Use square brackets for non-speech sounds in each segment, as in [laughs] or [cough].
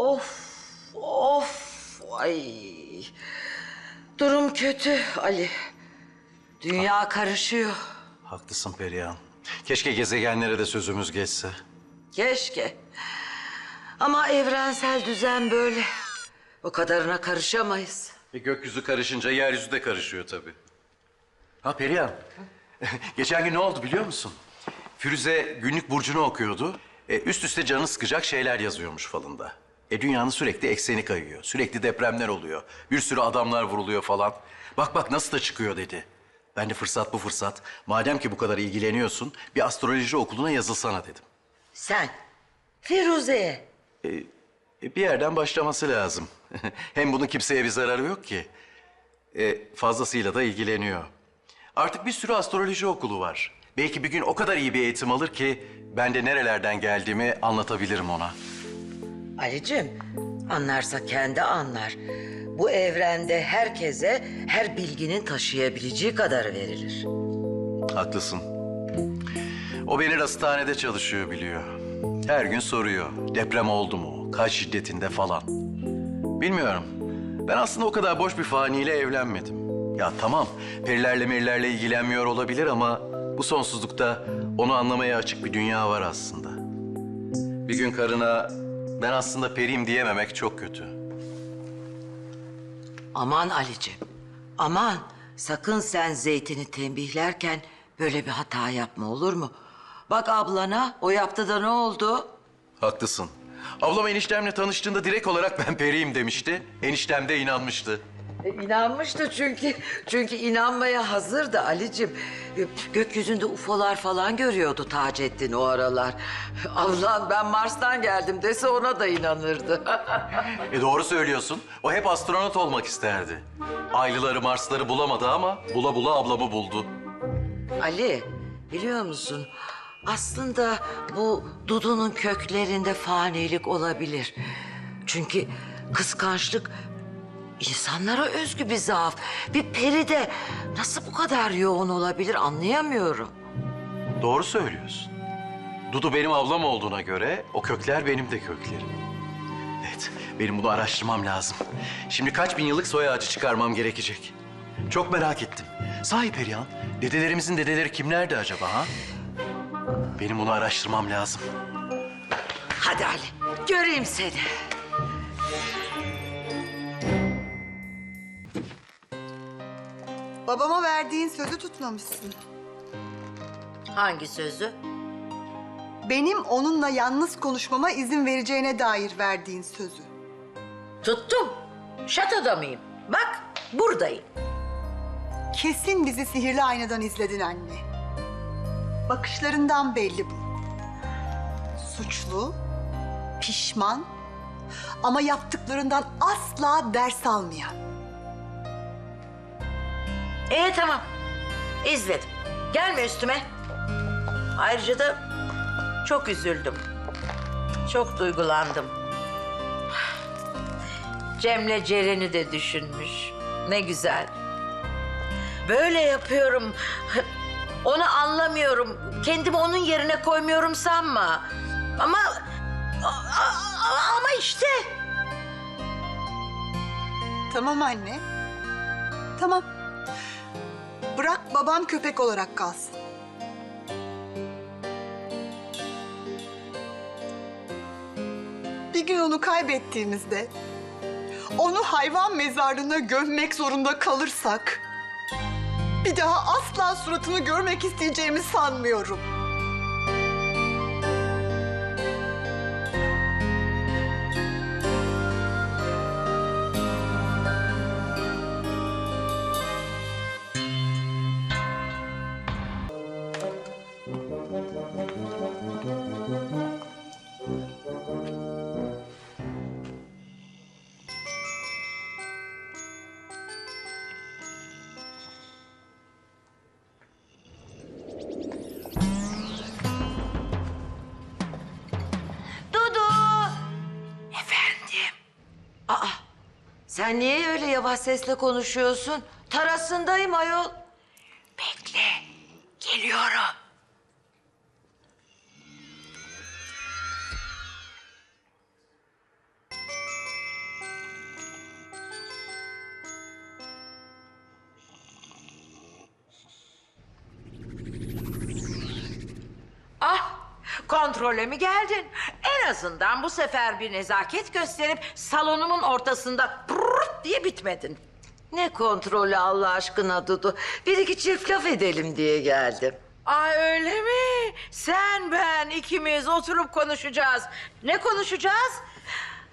Of, of, ay. Durum kötü Ali. Dünya karışıyor. Haklısın Perihan. Keşke gezegenlere de sözümüz geçse. Keşke. Ama evrensel düzen böyle. O kadarına karışamayız. E gökyüzü karışınca yeryüzü de karışıyor tabii. Ha Perihan. [laughs] Geçen gün ne oldu biliyor musun? Firuze günlük burcunu okuyordu. E, üst üste canı sıkacak şeyler yazıyormuş falında. E dünyanın sürekli ekseni kayıyor. Sürekli depremler oluyor. Bir sürü adamlar vuruluyor falan. Bak bak nasıl da çıkıyor dedi. Ben de fırsat bu fırsat. Madem ki bu kadar ilgileniyorsun bir astroloji okuluna yazılsana dedim. Sen Firuze'ye E, bir yerden başlaması lazım. [laughs] Hem bunun kimseye bir zararı yok ki. E, fazlasıyla da ilgileniyor. Artık bir sürü astroloji okulu var. Belki bir gün o kadar iyi bir eğitim alır ki ben de nerelerden geldiğimi anlatabilirim ona. Ali'cim anlarsa kendi anlar. Bu evrende herkese her bilginin taşıyabileceği kadar verilir. Haklısın. O beni hastanede çalışıyor biliyor. Her gün soruyor. Deprem oldu mu? Kaç şiddetinde falan. Bilmiyorum. Ben aslında o kadar boş bir faniyle evlenmedim. Ya tamam, perilerle merilerle ilgilenmiyor olabilir ama bu sonsuzlukta onu anlamaya açık bir dünya var aslında. Bir gün karına ben aslında periyim diyememek çok kötü. Aman Ali'cim aman sakın sen Zeytin'i tembihlerken böyle bir hata yapma olur mu? Bak ablana o yaptı da ne oldu? Haklısın. Ablam eniştemle tanıştığında direkt olarak ben periyim demişti. Eniştem de inanmıştı. E, İnanmıştı çünkü. [laughs] Çünkü inanmaya hazırdı Ali'cim. E, Gökyüzünde ufolar falan görüyordu Taceddin o aralar. [laughs] Ablan ben Mars'tan geldim dese ona da inanırdı. [laughs] E doğru söylüyorsun. O hep astronot olmak isterdi. Aylıları, Marsları bulamadı ama bula bula ablamı buldu. Ali biliyor musun? Aslında bu Dudu'nun köklerinde fanilik olabilir. Çünkü kıskançlık insanlara özgü bir zaaf. Bir peri de nasıl bu kadar yoğun olabilir anlayamıyorum. Doğru söylüyorsun. Dudu benim ablam olduğuna göre o kökler benim de köklerim. Evet, benim bunu araştırmam lazım. Şimdi kaç bin yıllık soy ağacı çıkarmam gerekecek. Çok merak ettim. Sahi Perihan, dedelerimizin dedeleri kimlerdi acaba ha? Benim bunu araştırmam lazım. Hadi Ali göreyim seni. Babama verdiğin sözü tutmamışsın. Hangi sözü? Benim onunla yalnız konuşmama izin vereceğine dair verdiğin sözü. Tuttum. Şatoda mıyım? Bak buradayım. Kesin bizi sihirli aynadan izledin anne. Bakışlarından belli bu. Suçlu, pişman ama yaptıklarından asla ders almayan. İyi tamam. İzledim. Gelme üstüme. Ayrıca da çok üzüldüm. Çok duygulandım. Cem'le Ceren'i de düşünmüş. Ne güzel. Böyle yapıyorum. Onu anlamıyorum. Kendimi onun yerine koymuyorum sanma. Ama ama işte Tamam anne. Tamam. Bırak babam köpek olarak kalsın. Bir gün onu kaybettiğimizde onu hayvan mezarlığına gömmek zorunda kalırsak bir daha asla suratını görmek isteyeceğimi sanmıyorum. Aa, sen niye öyle yavaş sesle konuşuyorsun? Tarasındayım ayol. Bekle, geliyorum. Ah, kontrole mi geldin? En azından bu sefer bir nezaket gösterip salonumun ortasında pırrt diye bitmedin. Ne kontrolü Allah aşkına Dudu. Bir iki çift laf edelim diye geldim. Ay öyle mi? Sen ben ikimiz oturup konuşacağız. Ne konuşacağız?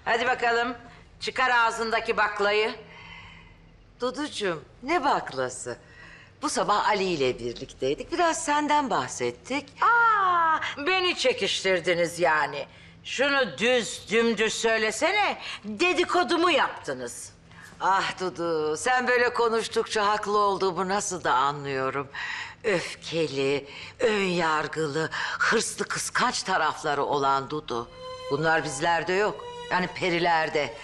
Hadi bakalım çıkar ağzındaki baklayı. Duducuğum ne baklası? Bu sabah Ali ile birlikteydik. Biraz senden bahsettik. Aa, beni çekiştirdiniz yani. Şunu düz dümdüz söylesene. Dedikodumu yaptınız. Ah Dudu, sen böyle konuştukça haklı olduğumu nasıl da anlıyorum. Öfkeli, ön yargılı, hırslı, kıskanç tarafları olan Dudu. Bunlar bizlerde yok. Yani perilerde.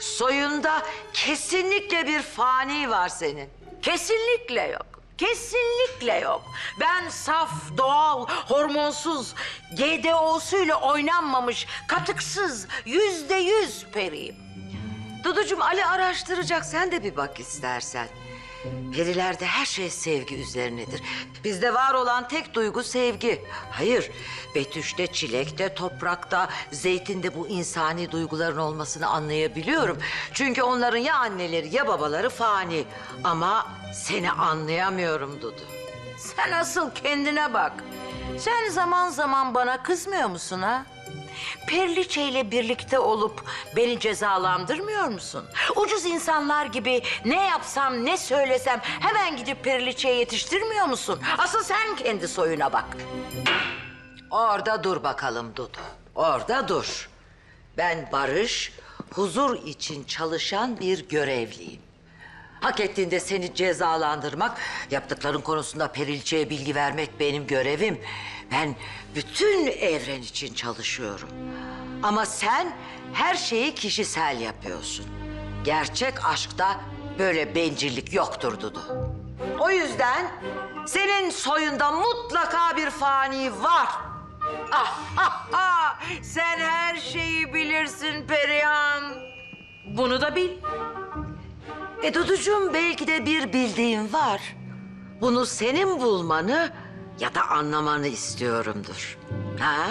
Soyunda kesinlikle bir fani var senin. Kesinlikle yok. Kesinlikle yok. Ben saf, doğal, hormonsuz, GDO'suyla oynanmamış, katıksız, yüzde yüz periyim. Duducuğum Ali araştıracak. Sen de bir bak istersen. Perilerde her şey sevgi üzerinedir. Bizde var olan tek duygu sevgi. Hayır, Betüş'te, çilekte, toprakta, zeytinde bu insani duyguların olmasını anlayabiliyorum. Çünkü onların ya anneleri ya babaları fani. Ama seni anlayamıyorum Dudu. Sen asıl kendine bak. Sen zaman zaman bana kızmıyor musun ha? Perliçe ile birlikte olup beni cezalandırmıyor musun? Ucuz insanlar gibi ne yapsam ne söylesem hemen gidip Perliçe'ye yetiştirmiyor musun? Asıl sen kendi soyuna bak. Orada dur bakalım Dudu. Orada dur. Ben barış, huzur için çalışan bir görevliyim. Hak ettiğinde seni cezalandırmak, yaptıkların konusunda Perilçe'ye bilgi vermek benim görevim. Ben bütün evren için çalışıyorum. Ama sen her şeyi kişisel yapıyorsun. Gerçek aşkta böyle bencillik yoktur Dudu. O yüzden senin soyunda mutlaka bir fani var. Ah, ah, ah! Sen her şeyi bilirsin Perihan. Bunu da bil. E Duducuğum belki de bir bildiğin var. Bunu senin bulmanı ya da anlamanı istiyorumdur. Ha?